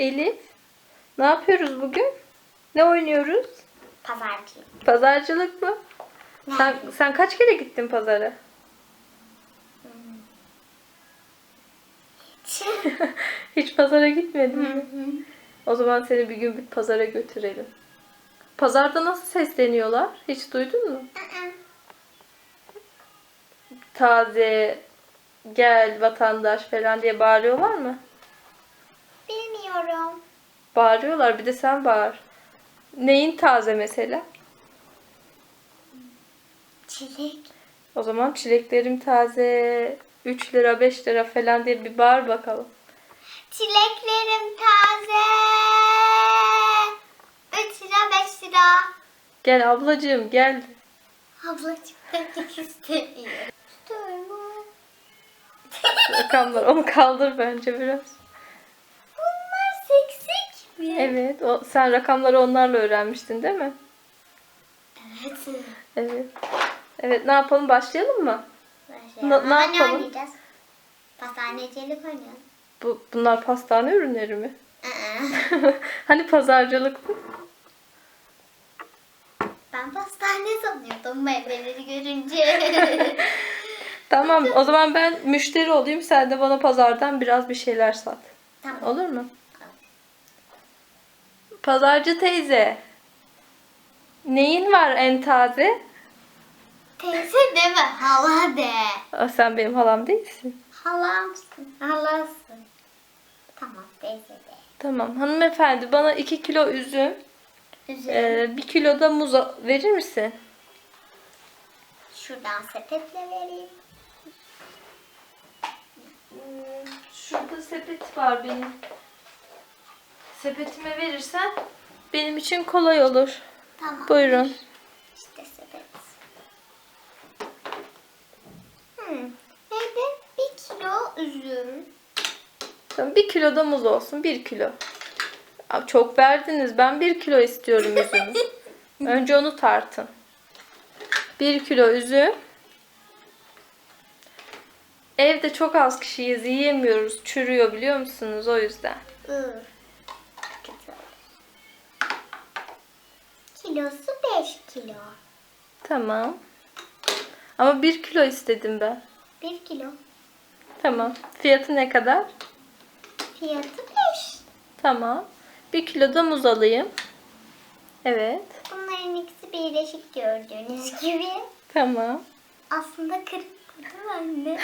Elif. Ne yapıyoruz bugün? Ne oynuyoruz? Pazarcı. Pazarcılık mı? Sen, Nerede? sen kaç kere gittin pazara? Hiç pazara gitmedin mi? O zaman seni bir gün bir pazara götürelim. Pazarda nasıl sesleniyorlar? Hiç duydun mu? Taze, gel vatandaş falan diye bağırıyorlar mı? Bağırıyorlar. Bir de sen bağır. Neyin taze mesela? Çilek. O zaman çileklerim taze. 3 lira 5 lira falan diye bir bağır bakalım. Çileklerim taze. 3 lira 5 lira. Gel ablacığım gel. Ablacık demek istemiyorum. İstiyorum. Rakamlar onu kaldır bence biraz. Evet. O, sen rakamları onlarla öğrenmiştin değil mi? Evet. Evet. Evet ne yapalım başlayalım mı? Ne- ne Ama yapalım? oynayacağız? Pastanecilik oynayalım. Bu, bunlar pastane ürünleri mi? Hani pazarcılık mı? Ben pastane sanıyordum meyveleri görünce. Tamam o zaman ben müşteri olayım sen de bana pazardan biraz bir şeyler sat. tamam. Olur mu? Pazarcı teyze. Neyin var en taze? Teyze deme hala de. Aa, sen benim halam değilsin. Halamsın. Halasın. Tamam teyze de. Tamam hanımefendi bana 2 kilo üzüm, Üzüm. 1 kilo da muz a- verir misin? Şuradan sepetle vereyim. Şurada sepet var benim. Sepetime verirsen benim için kolay olur. Tamam. Buyurun. İşte sepet. Hmm. Evde bir kilo üzüm. Tamam, 1 kilo da muz olsun. 1 kilo. Aa, Çok verdiniz. Ben 1 kilo istiyorum üzümü. Önce onu tartın. 1 kilo üzüm. Evde çok az kişiyiz. Yiyemiyoruz. Çürüyor biliyor musunuz? O yüzden. Iı. Kötü olur. Kilosu 5 kilo. Tamam. Ama 1 kilo istedim ben. 1 kilo. Tamam. Fiyatı ne kadar? Fiyatı 5. Tamam. 1 kilo da muz alayım. Evet. Bunların ikisi birleşik gördüğünüz gibi. Tamam. Aslında kırık bu değil mi anne?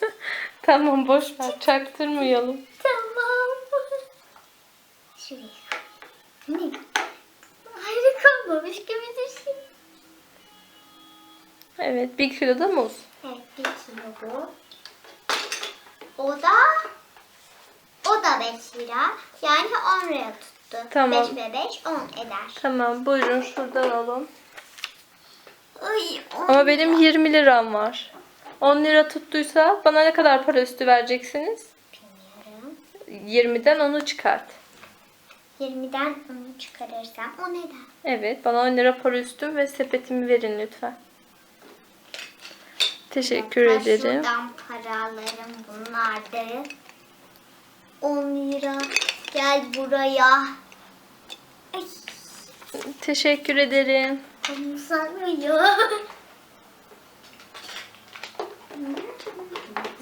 Tamam boş ver. Çaktırmayalım. Evet. 1 kilo da muz. Evet bir kilo bu. O da o da 5 lira. Yani 10 lira tuttu. Tamam. 5 ve 5 10 eder. Tamam buyurun şuradan alın. Ay, Ama benim 20 liram var. 10 lira tuttuysa bana ne kadar para üstü vereceksiniz? Bilmiyorum. 20'den onu çıkart. 20'den onu çıkarırsam o neden? Evet bana 10 lira para üstü ve sepetimi verin lütfen. Teşekkür Ha, ederim. Şuradan paralarım bunlardı. 10 lira. Gel buraya. Ay, Teşekkür ederim.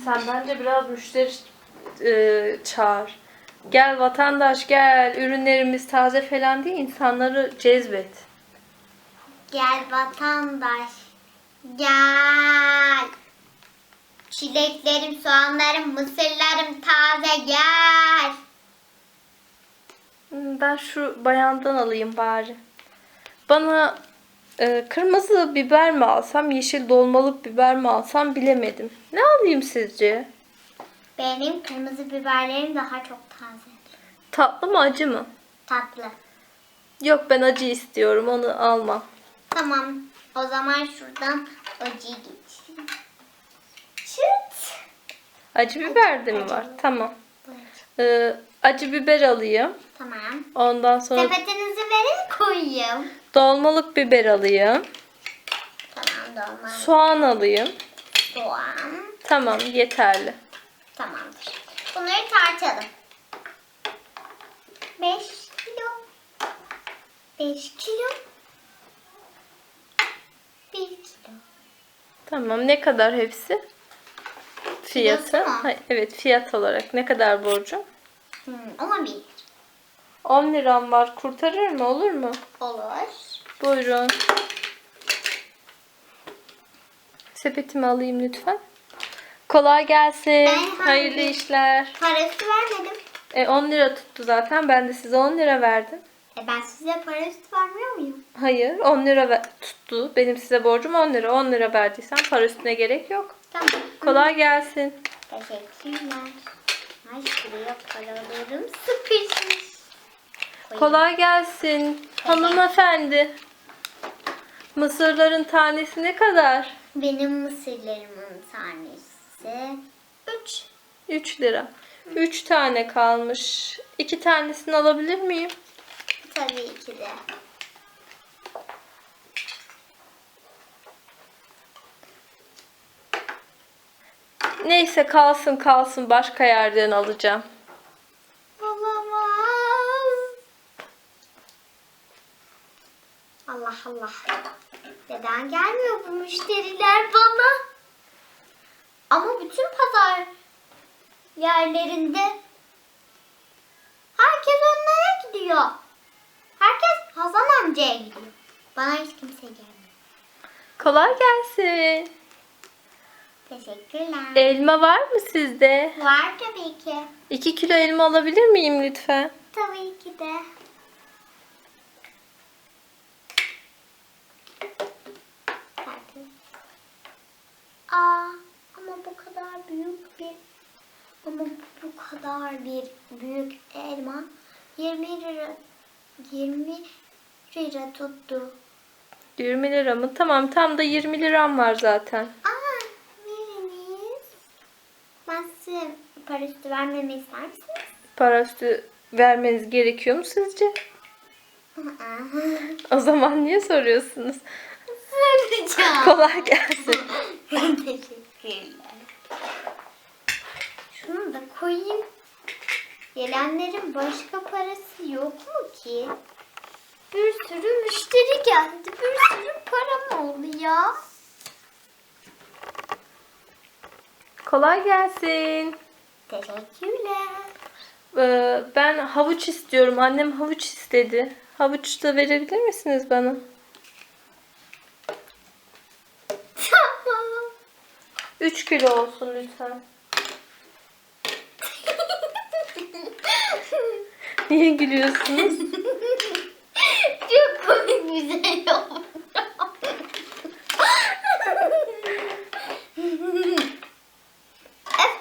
Sen bence biraz müşteri e, çağır. Gel vatandaş gel ürünlerimiz taze falan diye insanları cezbet. Gel vatandaş. Gel. Çileklerim, soğanlarım, mısırlarım taze gel. Hmm, Ben şu bayandan alayım bari. Bana e, kırmızı biber mi alsam, yeşil dolmalık biber mi alsam bilemedim. Ne alayım sizce? Benim kırmızı biberlerim daha çok taze. Tatlı mı acı mı? Tatlı. Yok ben acı istiyorum onu almam. Tamam. O zaman şuradan acıyı geçeyim. Çıt. Acı biber de mi acı. var? Tamam. Bu acı. Biber alayım. Tamam. Ondan sonra Sepetinizi verin koyayım. dolmalık biber alayım. Tamam dolma. Soğan alayım. Soğan. Tamam yeterli. Tamamdır. Bunları tartalım. 5 kilo. 1 kilo. Tamam ne kadar hepsi? Fiyatı. Fiyatı mı? Ha, evet fiyat olarak ne kadar borcum? Hmm, 11. 10 liram var. Kurtarır mı? Olur mu? Olur. Buyurun. Sepetimi alayım lütfen. Kolay gelsin. Ben Hayırlı hangi- işler. Parası vermedim. E, 10 lira tuttu zaten. Ben de size 10 lira verdim. E ben size para üstü vermiyor muyum? Hayır 10 lira ver- tuttu. Benim size borcum 10 lira. 10 lira verdiysen para üstüne gerek yok. Tamam. Kolay gelsin. Teşekkürler. Ay şuraya paralarım sıkışmış. Kolay gelsin. Hanımefendi. Mısırların tanesi ne kadar? Benim mısırlarımın tanesi 3. 3 lira. 3 tane kalmış. 2 tanesini alabilir miyim? Tabii ki de. Neyse kalsın kalsın başka yerden alacağım. Olamaz. Allah Allah. Neden gelmiyor bu müşteriler bana? Ama bütün pazar yerlerinde herkes onlara gidiyor. Amcaya gidiyor. Bana hiç kimse gelmiyor. Kolay gelsin. Teşekkürler. Elma var mı sizde? Var tabii ki. 2 kilo elma alabilir miyim lütfen? Tabii ki de. Aa, ama bu kadar büyük bir ama bu kadar bir büyük elma 20 lira 20 lira tuttu. 20 lira mı? Tamam tam da 20 liram var zaten. Aa, veriniz. Ben size para üstü vermemi ister misiniz? Para üstü vermeniz gerekiyor mu sizce? O zaman niye soruyorsunuz? Soracağım. Kolay gelsin. Teşekkürler. Şunu da koyayım. Gelenlerin başka parası yok mu ki? Bir sürü müşteri geldi. Bir sürü param oldu ya. Kolay gelsin. Teşekkürler. Ee, ben havuç istiyorum. Annem havuç istedi. Havuç da verebilir misiniz bana? Tamam. 3 kilo olsun lütfen. Niye gülüyorsunuz? Komik güzel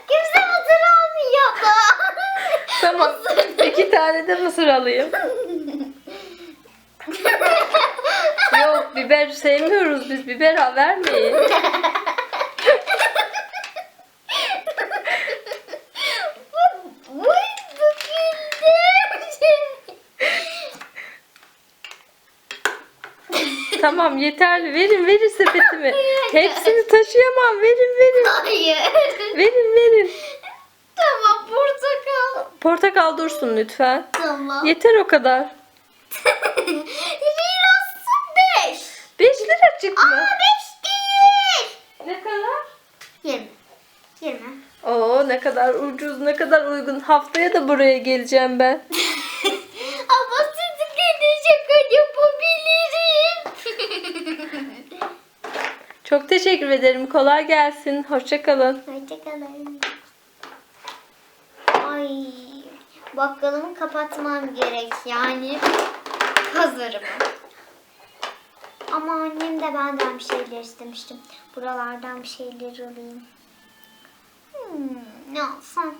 Kimse mısır almıyor da. tamam. İki tane de mısır alayım. Yok biber sevmiyoruz biz. Biber vermeyin. Tamam yeterli. Verin verin sepetimi. Hepsini taşıyamam. Verin verin. Hayır. Verin verin. Tamam portakal. Portakal dursun lütfen. Tamam. Yeter o kadar. Lirası 5. 5 liracık Aa mı? 5 değil. Ne kadar? 20. 20. Oo ne kadar ucuz, ne kadar uygun. Haftaya da buraya geleceğim ben. Çok teşekkür ederim. Kolay gelsin. Hoşça kalın. Hoşçakalın. Ay, bakkalımı kapatmam gerek yani hazırım. Ama annem de benden bir şeyler istemiştim. Buralardan bir şeyler alayım. Hmm, ne alsam?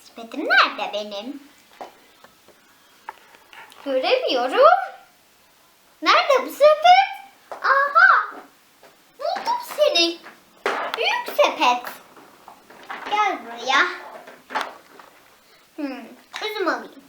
Sepetim nerede benim? Göremiyorum. Nerede bu sepet? Seni. Büyük sepet. Gel buraya. Hmm, üzüm alayım.